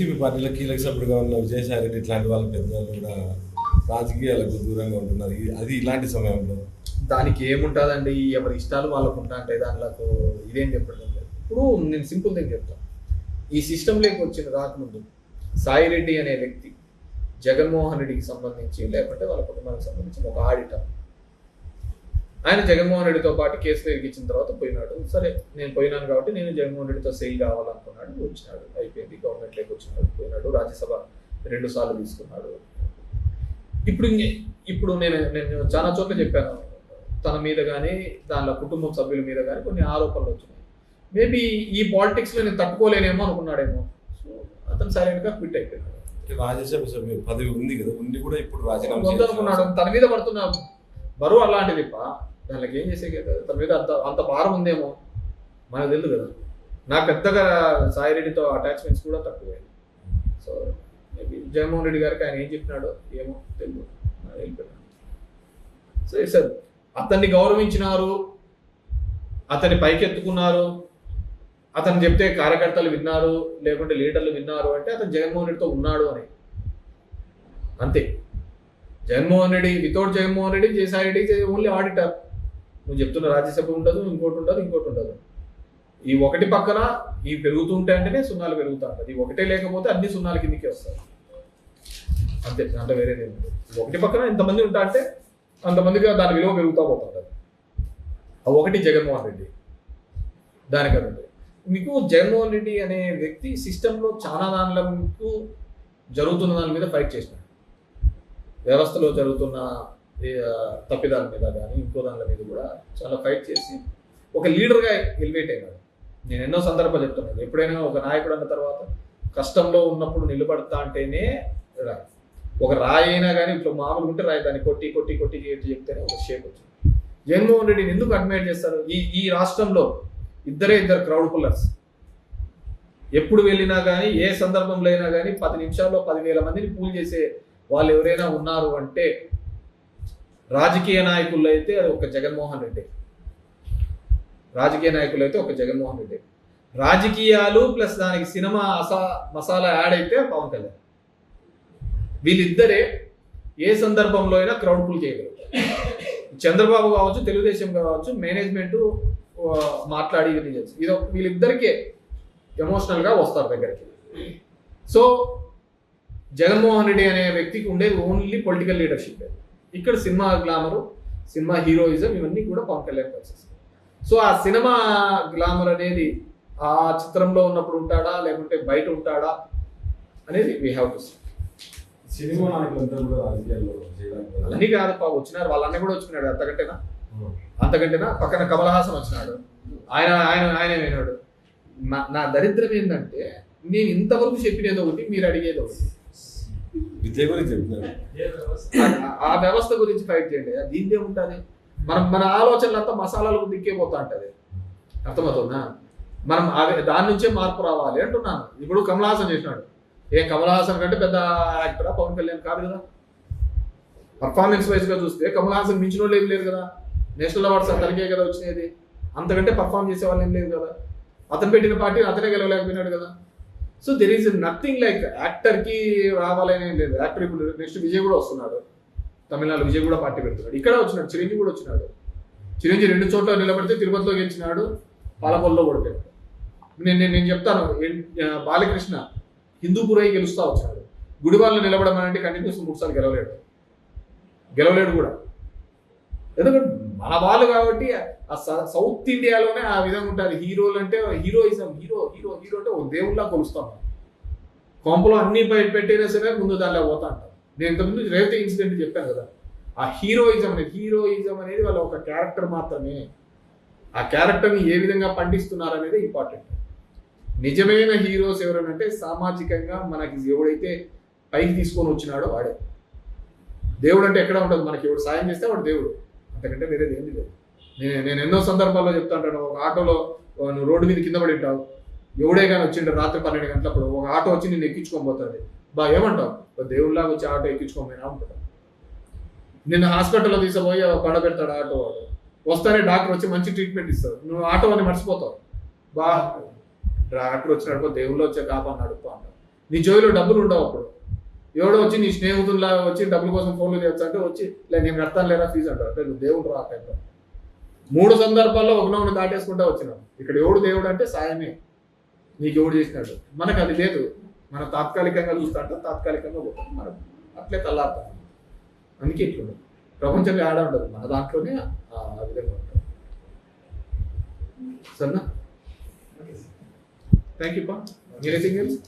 YCP పార్టీలో కీలక సభ్యుడిగా ఉన్న విజయసాయి రెడ్డి ఇట్లాంటి వాళ్ళ పెద్దలు కూడా రాజకీయాలకు దూరంగా ఉంటున్నారు. అది ఇలాంటి సమయంలో. దానికి ఏముంటుందండి? ఎవరి ఇష్టాలు వాళ్ళకు ఉంటా అంటే దాంట్లో ఇదేం చెప్పడం లేదు. ఇప్పుడు నేను సింపుల్ థింగ్ చెప్తాను ఈ సిస్టంలోకి వచ్చిన రాకముందు సాయి రెడ్డి అనే వ్యక్తి జగన్మోహన్ రెడ్డికి సంబంధించి లేకుంటే వాళ్ళ కుటుంబానికి సంబంధించిన ఒక ఆడిటర్. ఆయన జగన్మోహన్ రెడ్డితో పాటు కేసులు ఇరిగించిన తర్వాత పోయినాడు. సరే నేను పోయినాను కాబట్టి నేను జగన్మోహన్ రెడ్డితో సెయిల్ కావాలనుకున్నాడు వచ్చినాడు. అయిపోయింది గవర్నమెంట్లోకి వచ్చినాడు పోయినాడు రాజ్యసభ రెండు సార్లు తీసుకున్నాడు. ఇప్పుడు ఇప్పుడు నేను నేను చాలా చోట్ల చెప్పాను. తన మీద కానీ దానిలో కుటుంబం సభ్యుల మీద కానీ కొన్ని ఆరోపణలు వచ్చినాయి. మేబీ ఈ పాలిటిక్స్లో నేను తట్టుకోలేనేమో అనుకున్నాడేమో. సో అతను సైలెంట్గా క్విట్ అయిపోయినాడు. రాజ్యసభ సభ్యు పదవి ఉంది కదా ఉండి కూడా ఇప్పుడు రాజీనామా తన మీద పడుతున్న బరువు అలాంటిది దానికి ఏం చేసే కదా తన మీద అంత అంత భారం ఉందేమో? మనకు తెలియదు కదా. నాకు పెద్దగా సాయి రెడ్డితో అటాచ్మెంట్స్ కూడా తక్కువే సో మేబీ జగన్మోహన్ రెడ్డి గారికి ఆయన ఏం చెప్పినాడో ఏమో తెలియదు నాకు సో సార్ అతన్ని గౌరవించినారు అతన్ని పైకెత్తుకున్నారు అతను చెప్తే కార్యకర్తలు విన్నారు లేకుంటే లీడర్లు విన్నారు అంటే అతను జగన్మోహన్ రెడ్డితో ఉన్నాడు అని. అంతే. Jaganmohan Reddy without Jaganmohan Reddy Jayasai Reddy only auditor. నువ్వు చెప్తున్న రాజ్యసభ ఉండదు ఇంకోటి ఉండదు ఇంకోటి ఉండదు. ఈ ఒకటి పక్కన ఈ పెరుగుతుంటే అంటేనే సున్నాలు పెరుగుతూ ఉంటుంది ఈ ఒకటే లేకపోతే అన్ని సున్నాల కిందికి వస్తాయి. అంతే అంటే వేరేది ఒకటి పక్కన ఇంతమంది ఉంటా అంటే అంతమందిగా దాని విలువ పెరుగుతూ పోతుంటుంది. ఆ ఒకటి జగన్మోహన్ రెడ్డి. దానికంటే మీకు జగన్మోహన్ రెడ్డి అనే వ్యక్తి సిస్టంలో చాలా దానిలకు జరుగుతున్న దాని మీద ఫైట్ చేసినాడు. వ్యవస్థలో జరుగుతున్న తప్పిదాల మీద కానీ ఇంకో దాని మీద కూడా చాలా ఫైట్ చేసి ఒక లీడర్గా ఎలివేట్ అయినాడు నేను ఎన్నో సందర్భాలు చెప్తున్నాను. ఎప్పుడైనా ఒక నాయకుడు అన్న తర్వాత కష్టంలో ఉన్నప్పుడు నిలబడతా అంటేనే రాయి ఒక రాయి అయినా కానీ ఇట్లా మామూలు ఉంటే రాయి దాన్ని కొట్టి కొట్టి కొట్టి చేసి చెప్తేనే ఒక షేప్ వచ్చింది. జగన్మోహన్ రెడ్డిని ఎందుకు అడ్మిట్ చేస్తారు ఈ ఈ రాష్ట్రంలో ఇద్దరే ఇద్దరు క్రౌడ్ పుల్లర్స్ ఎప్పుడు వెళ్ళినా కానీ ఏ సందర్భంలో అయినా కానీ పది నిమిషాల్లో పదివేల మందిని పూల్ చేసే వాళ్ళు ఎవరైనా ఉన్నారు అంటే రాజకీయ నాయకుల్లో అయితే అది ఒక జగన్మోహన్ రెడ్డి. రాజకీయ నాయకులు అయితే ఒక జగన్మోహన్ రెడ్డి. రాజకీయాలు ప్లస్ దానికి సినిమా అసా మసాలా యాడ్ అయితే పవన్ కళ్యాణ్. వీళ్ళిద్దరే ఏ సందర్భంలో అయినా క్రౌడ్ పుల్ చేయగలరు చంద్రబాబు కావచ్చు తెలుగుదేశం కావచ్చు మేనేజ్మెంట్ మాట్లాడి ఇది చేసి ఇది ఒక- వీళ్ళిద్దరికే ఎమోషనల్గా వస్తారు దగ్గరికి. సో జగన్మోహన్ రెడ్డి అనే వ్యక్తికి ఉండేది ఓన్లీ పొలిటికల్ లీడర్షిప్. ఇక్కడ సినిమా గ్లామరు సినిమా హీరోయిజం ఇవన్నీ కూడా పవన్ కళ్యాణ్ వచ్చేస్తాయి సో ఆ సినిమా గ్లామర్ అనేది ఆ చిత్రంలో ఉన్నప్పుడు ఉంటాడా లేకుంటే బయట ఉంటాడా అనేది వీ హ్యావ్ టు సినిమా అన్నీ కాదు? పా వచ్చినారు వాళ్ళన్న కూడా వచ్చినాడు అంతకంటేనా. అంతకంటేనా? పక్కన కమల్ హాసన్ వచ్చినాడు. ఆయన ఆయన ఆయన వినాడు నా నా దరిద్రం ఏంటంటే నేను ఇంతవరకు చెప్పినది ఒకటి మీరు అడిగేది ఒకటి. విద్య గురించి చెప్తున్నారు. ఆ- వ్యవస్థ గురించి ఫైట్ చేయండి. అది దీందే ఉంటుంది. మనం మన ఆలోచనలంతా మసాలాలకు దిక్కే పోతా అర్థమవుతుందా? మనం అవి- దాని నుంచే మార్పు రావాలి అంటున్నాను. ఇప్పుడు కమలహాసన్ చేసినాడు. ఏ కమలహాసన్ కంటే పెద్ద యాక్టరా పవన్ కళ్యాణ్ కాదు కదా. పర్ఫార్మెన్స్ వైజ్గా చూస్తే కమలహాసన్ మించిన వాళ్ళు ఏం లేదు కదా. నేషనల్ అవార్డ్స్ అతనికే కదా వచ్చినది. అంతకంటే పర్ఫామ్ చేసే వాళ్ళు ఏం లేదు కదా. అతను పెట్టిన పార్టీ అతనే గెలవలేకపోయినాడు కదా. So there is nothing like యాక్టర్కి రావాలనే లేదు. యాక్టర్ ఇప్పుడు నెక్స్ట్ విజయ్ కూడా వస్తున్నాడు. తమిళనాడు విజయ్ కూడా పార్టీ పెడుతున్నాడు. ఇక్కడ వచ్చినాడు చిరంజీవి కూడా వచ్చినాడు. చిరంజీవి రెండు చోట్ల నిలబడితే తిరుపతిలో గెలిచినాడు పాలకొల్లో ఓడిపోయాడు నేను నేను చెప్తాను బాలకృష్ణ హిందూపురై గెలుస్తూ వచ్చాడు గుడివాళ్ళలో నిలబడమనంటే కంటిన్యూస్ మూడుసార్లు గెలవలేడు. గెలవలేడు కూడా. ఎందుకంటే మన వాళ్ళు కాబట్టి ఆ స- సౌత్ ఇండియాలోనే ఆ విధంగా ఉంటుంది హీరోలు అంటే హీరోయిజం హీరో హీరో హీరో అంటే ఒక దేవుళ్ళ కొలుస్తాం కొంపలో అన్ని బయట పెట్టినా సరే ముందు దానిలో పోతా అంటారు నేను ఇంతకుముందు రేవతి ఇన్సిడెంట్ చెప్పాను కదా. ఆ హీరోయిజం అనేది హీరోయిజం అనేది వాళ్ళ ఒక క్యారెక్టర్ మాత్రమే. ఆ క్యారెక్టర్ని ఏ విధంగా పండిస్తున్నారు అనేది ఇంపార్టెంట్. నిజమైన హీరోస్ ఎవరనంటే సామాజికంగా మనకి ఎవడైతే పైకి తీసుకొని వచ్చినాడో వాడే. దేవుడు అంటే ఎక్కడ ఉంటుంది? మనకి ఎవడు సాయం చేస్తే వాడు దేవుడు. అంతకంటే వేరేది ఏంది లేదు. నేను నేను ఎన్నో సందర్భాల్లో చెప్తాంటాను ఒక ఆటోలో నువ్వు రోడ్డు మీద కింద పడి ఉంటావు ఎవడే కానీ వచ్చిండు రాత్రి పన్నెండు గంటలప్పుడు ఒక ఆటో వచ్చి నేను ఎక్కించుకొని పోతుంది బా ఏమంటావు? ఒక దేవుళ్ళలాగా వచ్చి ఆటో ఎక్కించుకోమేనా పోయినా ఉంటాడు నిన్ను హాస్పిటల్లో తీసుకుపోయి పడ పెడతాడు ఆటో వాడు. వస్తానే డాక్టర్ వచ్చి మంచి ట్రీట్మెంట్ ఇస్తాడు. నువ్వు ఆటో అని మర్చిపోతావు. బా డాక్టర్ వచ్చినాడు దేవుళ్ళు వచ్చే కాపాడు అన్నాడు నీ జోయిలో డబ్బులు ఉండవు అప్పుడు. ఎవడో వచ్చి నీ స్నేహితుల్లా వచ్చి డబ్బుల కోసం ఫోన్లు చేయొచ్చు అంటే వచ్చి లేదు నేను కడతాను లేరా ఫీజు అంటారు అంటే నువ్వు దేవుడు రా టైంలో మూడు సందర్భాల్లో ఒక నవ్వును దాటేసుకుంటా వచ్చినాం. ఇక్కడ ఎవడు దేవుడు అంటే సాయమే. నీకు ఎవడు చేసినాడు? మనకు అది లేదు. మనం తాత్కాలికంగా చూస్తా తాత్కాలికంగా పోతాం. మనం అట్లే తల్లాడతాం. అందుకే ఇట్లుండదు. ప్రపంచంలో ఆడ ఉండదు. మన దాంట్లోనే ఆ విధంగా ఉంటుంది సరేనా? థ్యాంక్ యూ పా ఎనీథింగ్ ఎల్స్